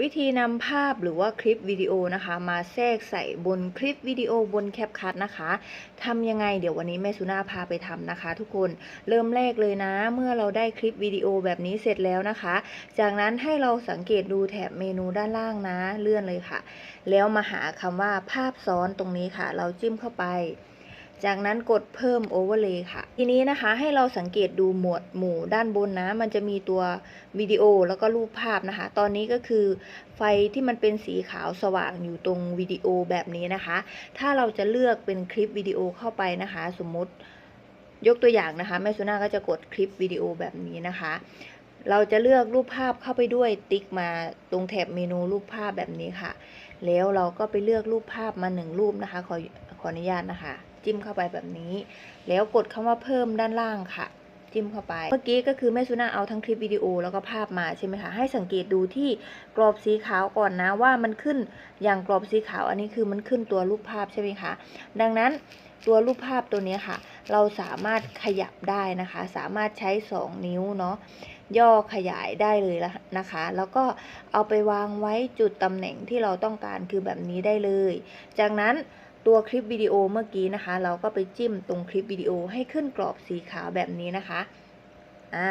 วิธีนำภาพหรือว่าคลิปวิดีโอนะคะ มาแทรกใส่บนคลิปวิดีโอบนแคปคัทนะคะทำยังไงเดี๋ยววันนี้แม่สุนาพาไปทำนะคะ ทุกคนเริ่มแรกเลยนะ เมื่อเราได้คลิปวิดีโอแบบนี้เสร็จแล้วนะคะ จากนั้นให้เราสังเกตดูแถบเมนูด้านล่างนะเลื่อนเลยค่ะ แล้วมาหาคำว่าภาพซ้อนตรงนี้ค่ะ เราจิ้มเข้าไป จากนั้นกดเพิ่มโอเวอร์เลย์ค่ะ ทีนี้นะคะให้เราสังเกตดูหมวดหมู่ด้านบนนะ มันจะมีตัววิดีโอแล้วก็รูปภาพนะคะ ตอนนี้ก็คือไฟที่มันเป็นสีขาวสว่างอยู่ตรงวิดีโอแบบนี้นะคะ ถ้าเราจะเลือกเป็นคลิปวิดีโอเข้าไปนะคะ สมมติยกตัวอย่างนะคะแม่สุนาก็จะกดคลิปวิดีโอแบบนี้นะคะ เราจะเลือกรูปภาพเข้าไปด้วยติ๊กมาตรงแถบเมนูรูปภาพแบบนี้ค่ะ แล้วเราก็ไปเลือกรูปภาพมาหนึ่งรูปนะคะ ขอขออนุญาตนะคะ จิ้มเข้าไปแบบนี้ แล้วกดคำว่าเพิ่มด้านล่างค่ะ จิ้มเข้าไป เมื่อกี้ก็คือแม่สุน่าเอาทั้งคลิปวิดีโอแล้วก็ภาพมาใช่ไหมคะ ให้สังเกตดูที่กรอบสีขาวก่อนนะว่ามันขึ้นอย่างกรอบสีขาวอันนี้คือมันขึ้นตัวรูปภาพใช่ไหมคะ ดังนั้นตัวรูปภาพตัวนี้ค่ะ เราสามารถขยับได้นะคะ สามารถใช้ 2 นิ้วเนาะย่อขยายได้เลยละนะคะ แล้วก็เอาไปวางไว้จุดตำแหน่งที่เราต้องการคือแบบนี้ได้เลย จากนั้น ตัวคลิปวิดีโอเมื่อกี้นะคะ เราก็ไปจิ้มตรงคลิปวิดีโอให้ขึ้นกรอบสีขาวแบบนี้นะคะอ่า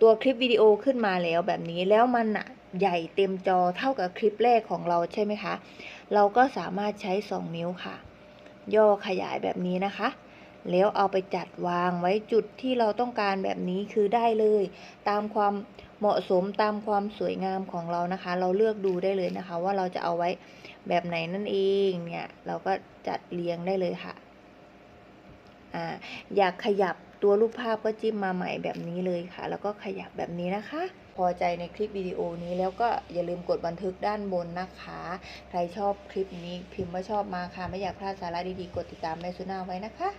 ตัวคลิปวิดีโอขึ้นมาแล้วแบบนี้แล้วมันอะใหญ่เต็มจอเท่ากับคลิปแรกของเราใช่ไหมคะ เราก็สามารถใช้ 2 นิ้วค่ะ ย่อขยายแบบนี้นะคะ แล้วเอาไปจัดวางไว้จุดที่เราต้องการแบบนี้คือได้เลย ตามความ เหมาะสมตามความสวยงามของเรานะคะ เราเลือกดูได้เลยนะคะ ว่าเราจะเอาไว้แบบไหนนั่นเองเนี่ยเราก็จัดเรียงได้เลยค่ะอ่าอยากขยับตัวรูปภาพก็จิ้มมาใหม่แบบนี้เลยค่ะ แล้วก็ขยับแบบนี้นะคะ พอใจในคลิปวิดีโอนี้แล้วก็อย่าลืมกดบันทึกด้านบนนะคะ ใครชอบคลิปนี้พิมพ์ว่าชอบมาค่ะ ไม่อยากพลาดสาระดีๆ กดติดตามแม่สุนาไว้นะคะ